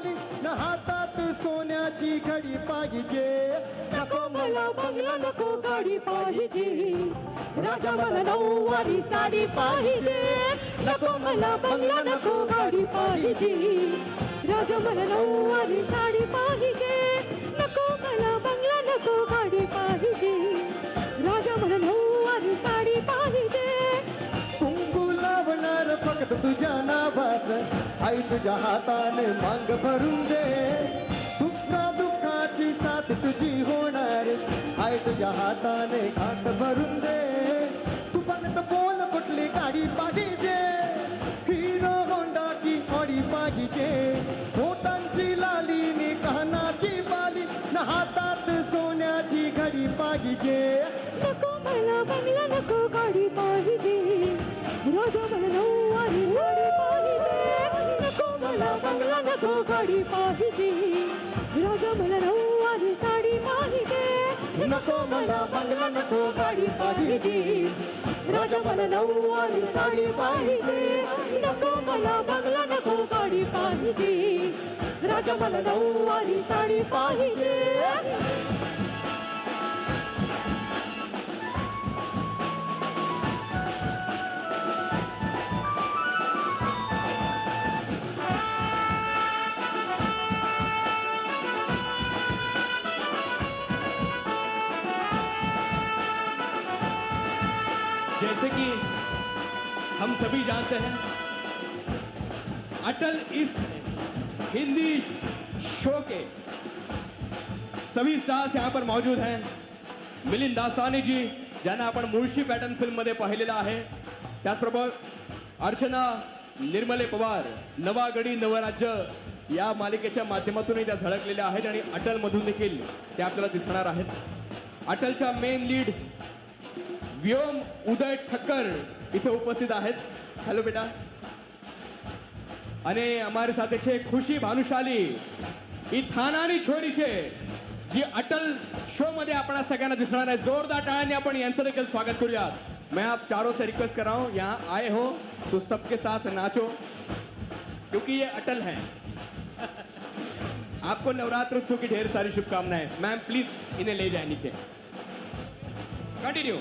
बाली न हातात सोन्याची घडी पाहिजे. नको मला बंगला नको गाडी पाहिजे. राजा मला नऊवारी साडी पाहिजे. नको मला बंगला नको गाडी पाहिजे. राजा मला नऊवारी साडी फक्त तुझ्या नावाच आई तुझ्या हाताने मांग भरून दे। सुखा दुःखाची साथ तुझी होणार आई तुझ्या हाताने घास भरून दे। तू फक्त बोल कुठली गाडी पाहिजे। हिरो होंडा की ऑडी पाहिजे। बोटांची लाली नि कानाची बाली। न हातात सोन्याची घडी पाहिजे। ಕಮಲ ಕಮಲನ ಕೂಗಾಡಿ ಪಾಹಿದೆ ರಾಜಮಲನೋ ಅರಿಸಾಡಿ ಪಾಹಿದೆ ಕಮಲ ಕಮಲನ ಕೂಗಾಡಿ ಪಾಹಿದೆ ರಾಜಮಲನೋ ಅರಿಸಾಡಿ ಪಾಹಿದೆ ಕಮಲ ಕಮಲನ ಕೂಗಾಡಿ ಪಾಹಿದೆ ರಾಜಮಲನೋ ಅರಿಸಾಡಿ ಪಾಹಿದೆ ಕಮಲ ಕಮಲನ ಕೂಗಾಡಿ ಪಾಹಿದೆ ರಾಜಮಲನೋ ಅರಿಸಾಡಿ ಪಾಹಿದೆ जैसे कि हम सभी जानते हैं अटल इस हिंदी शो के सभी स्टार्स यहाँ पर मौजूद हैं। मिलिंद दासानी जी ज्यांना आपण मुळशी पॅटर्न फिल्ममध्ये पाहिलेलं आहे त्याचबरोबर अर्चना निर्मले पवार नवा गडी नवराज्य या मालिकेच्या माध्यमातूनही त्या झळकलेल्या आहेत आणि अटलमधून देखील त्या आपल्याला दिसणार आहेत. अटलच्या मेन लीड व्योम उदय ठक्कर इथे उपस्थित आहेत. हॅलो बेटा. અને અમારી साथ છે खुशी भानुशाली ही थानाની छोरी છે जी अटल शो मध्ये आपणा सगळ्यांना दिसणार आहे. जोरदार टाळ्यांनी आपण यांचं देखील स्वागत करूयात. मैं आप चारों से रिक्वेस्ट कर रहा हूँ, यहाँ आए हो तो सबके साथ नाचो, क्योंकि ये अटल है. आपको नवरात्र उत्सव की ढेर सारी शुभकामनाएँ. मैम प्लीज़ इन्हें ले जाए नीचे. कंटिन्यू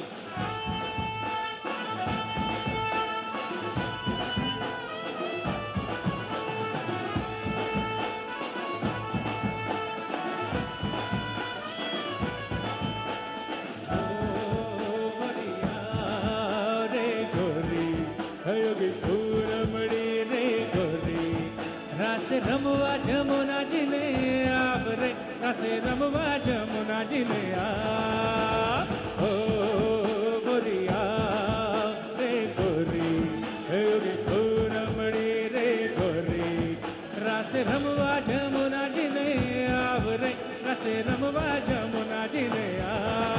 વિઠુર મળી રે ગોરી રાસ રમવા જમુનાજી ને આવ રે રાસ રમવા જમુનાજી ને આ ઓ ગોરિયા રે ગોરી હે વિઠુર મળી રે ગોરી રાસ રમવા જમુનાજી ને આવ રે રાસ રમવા જમુનાજી ને આ